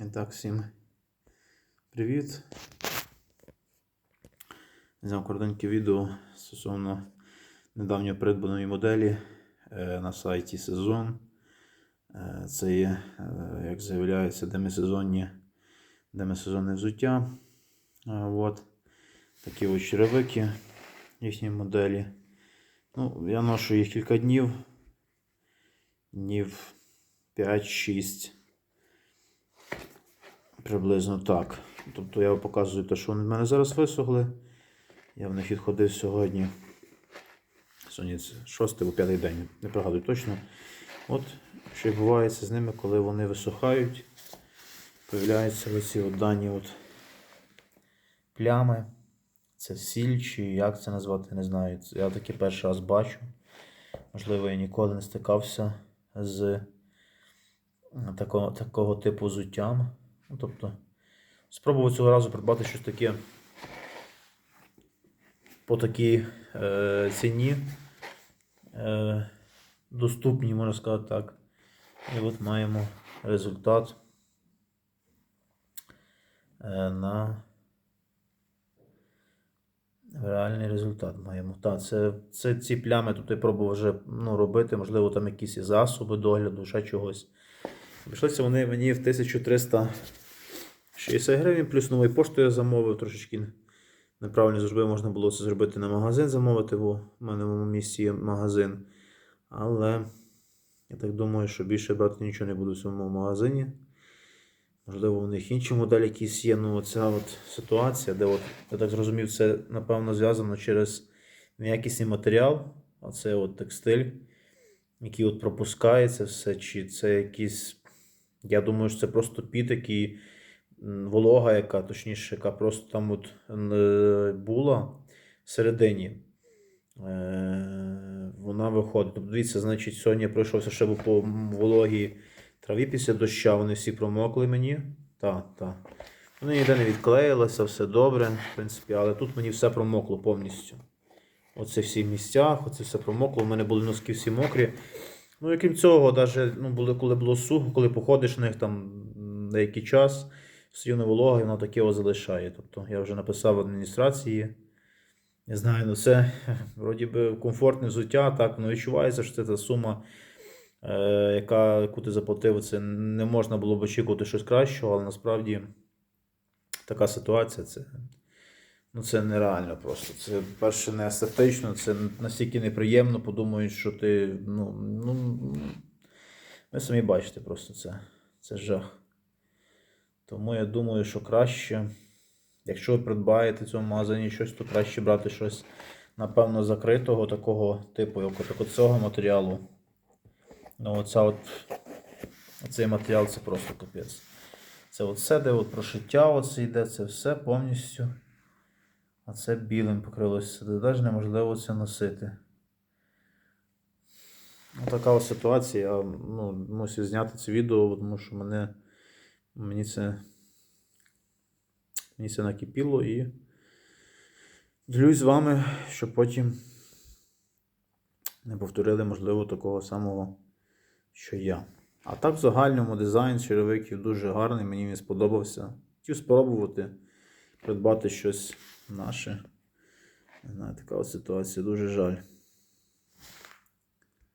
І так, всім привіт. Зняв коротеньке відео стосовно недавньо придбаної моделі е, на сайті Сезон. Це є, е, як заявляється, демисезонні, демисезонне взуття. Е, От. Такі ось черевики їхні моделі. Ну, я ношу їх кілька днів. Днів 5-6. Приблизно так. Тобто я показую те, що вони в мене зараз висохли. Я в них відходив сьогодні. Сьогодні це шостий або п'ятий день, не пригадую точно. От що відбувається з ними, коли вони висохають. Появляються оці дані от плями. Це сіль, чи як це назвати, не знаю. Я таки перший раз бачу. Можливо, я ніколи не стикався з такого, такого типу взуттям. Ну, тобто, спробував цього разу придбати щось таке по такій е, ціні. Е, доступні, можна сказати так. І от маємо результат е, на реальний результат маємо. Так, це, це ці плями тут я пробував вже ну, робити, можливо, там якісь і засоби догляду, ще чогось. Обійшлися вони мені в 1360 гривень, плюс новий пошту я замовив, трошечки неправильно зробив, можна було це зробити на магазин замовити, бо в мене в місці є магазин. Але я так думаю, що більше брати нічого не буду в цьому магазині. Можливо, у них інші моделі якісь є. Ну, оця от ситуація, де от, я так зрозумів, це напевно зв'язано через неякісний матеріал, а це от текстиль, який от пропускається все, чи це якісь. Я думаю, що це просто піт, який волога, яка, точніше, яка просто там от е, була всередині. Е, Вона виходить. Тобто, дивіться, значить, сьогодні я пройшовся ще по вологій траві після доща, вони всі промокли мені. Так, так. Вони ніде не відклеїлися, все добре, в принципі, але тут мені все промокло повністю. Оце всі в місцях, оце все промокло. У мене були носки всі мокрі. Ну і крім цього, навіть ну, коли було сухо, коли походиш в них там деякий час, сидів на волога, і воно таке ось залишає. Тобто я вже написав в адміністрації. Не знаю, ну це вроді би комфортне взуття, так, ну відчувається, що це та сума, е, яка, яку ти заплатив, це не можна було б очікувати щось кращого, але насправді така ситуація, це, ну, це нереально просто. Це перше не естетично, це настільки неприємно, подумають, що ти. Ну, ну, ви самі бачите просто це. Це жах. Тому я думаю, що краще. Якщо ви придбаєте в цьому магазині щось, то краще брати щось, напевно, закритого такого типу, як от, цього матеріалу. Ну, оця от, оцей матеріал це просто капець. Це от де от прошиття оце йде, це все повністю. А це білим покрилося. Де навіть неможливо це носити. Ну, така ось ситуація. Я ну, мусив зняти це відео, тому що мене, мені це Мені це накипіло і ділюсь з вами, щоб потім не повторили, можливо, такого самого, що я. А так, в загальному дизайн черевиків дуже гарний, мені він сподобався. Хотів спробувати придбати щось наше. Не знаю, така от ситуація, дуже жаль.